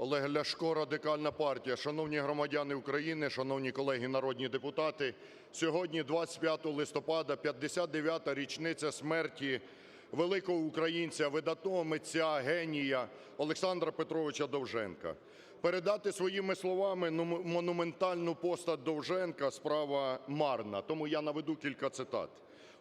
Олег Ляшко, Радикальна партія. Шановні громадяни України, шановні колеги народні депутати! Сьогодні, 25 листопада, 59-та річниця смерті великого українця, видатного митця, генія Олександра Петровича Довженка. Передати своїми словами ну, монументальну постать Довженка – справа марна, тому я наведу кілька цитат.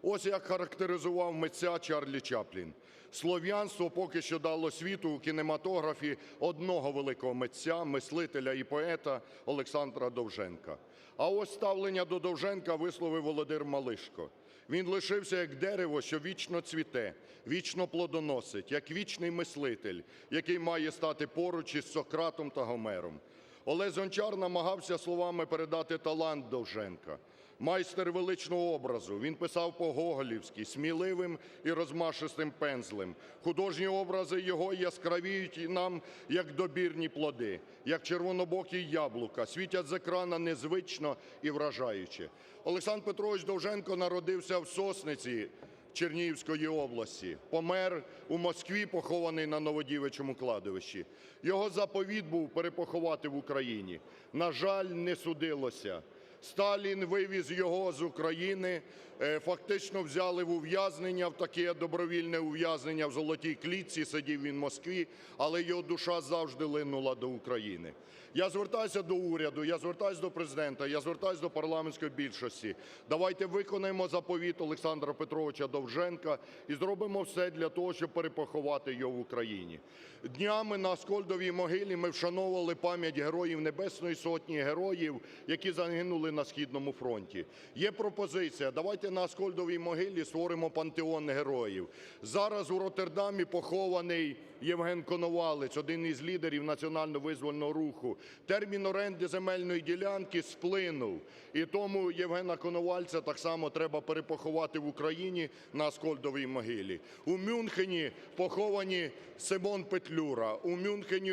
Ось як характеризував митця Чарлі Чаплін: "Слов'янство поки що дало світу у кінематографі одного великого митця, мислителя і поета Олександра Довженка". А ось ставлення до Довженка висловив Володимир Малишко: "Він лишився як дерево, що вічно цвіте, вічно плодоносить, як вічний мислитель, який має стати поруч із Сократом та Гомером". Олесь Гончар намагався словами передати талант Довженка. Майстер величного образу, він писав по-гоголівськи, сміливим і розмашистим пензлем. Художні образи його яскравіють нам, як добірні плоди, як червонобокі яблука, світять з екрана незвично і вражаюче. Олександр Петрович Довженко народився в Сосниці Чернігівської області, помер у Москві, похований на Новодівичому кладовищі. Його заповіт був перепоховати в Україні. На жаль, не судилося. Сталін вивіз його з України, е, фактично взяли в ув'язнення, в таке добровільне ув'язнення в золотій клітці, сидів він в Москві, але його душа завжди линула до України. Я звертаюся до уряду, я звертаюся до Президента, я звертаюся до парламентської більшості. Давайте виконаємо заповіт Олександра Петровича Довженка і зробимо все для того, щоб перепоховати його в Україні. Днями на Аскольдовій могилі ми вшановували пам'ять героїв Небесної Сотні, героїв, які загинули на Східному фронті. Є пропозиція, давайте на Аскольдовій могилі створимо пантеон героїв. Зараз у Роттердамі похований Євген Коновалець, один із лідерів національно-визвольного руху. Термін оренди земельної ділянки сплинув, і тому Євгена Коновальця так само треба перепоховати в Україні на Аскольдовій могилі. У Мюнхені поховані Симон Петлюра, у Мюнхені,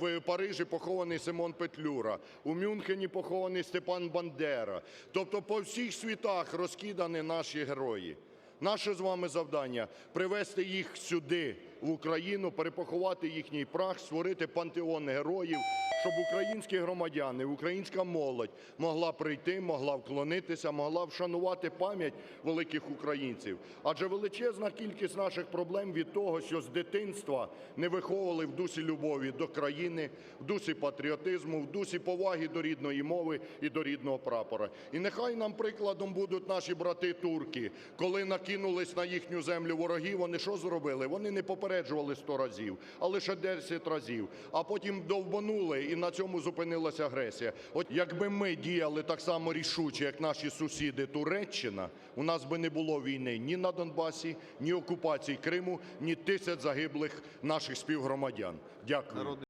в Парижі похований Симон Петлюра, у Мюнхені похований Степан Бандера. Тобто по всіх світах розкидані наші герої. Наше з вами завдання – привести їх сюди, в Україну, перепоховати їхній прах, створити пантеон героїв, щоб українські громадяни, українська молодь могла прийти, могла вклонитися, могла вшанувати пам'ять великих українців. Адже величезна кількість наших проблем від того, що з дитинства не виховували в дусі любові до країни, в дусі патріотизму, в дусі поваги до рідної мови і до рідного прапора. І нехай нам прикладом будуть наші брати-турки, коли накинулись на їхню землю вороги, вони що зробили? Вони не попереджували сто разів, а лише 10 разів, а потім довбанули, і на цьому зупинилася агресія. От якби ми діяли так само рішуче, як наші сусіди Туреччина, у нас би не було війни ні на Донбасі, ні окупації Криму, ні тисяч загиблих наших співгромадян. Дякую.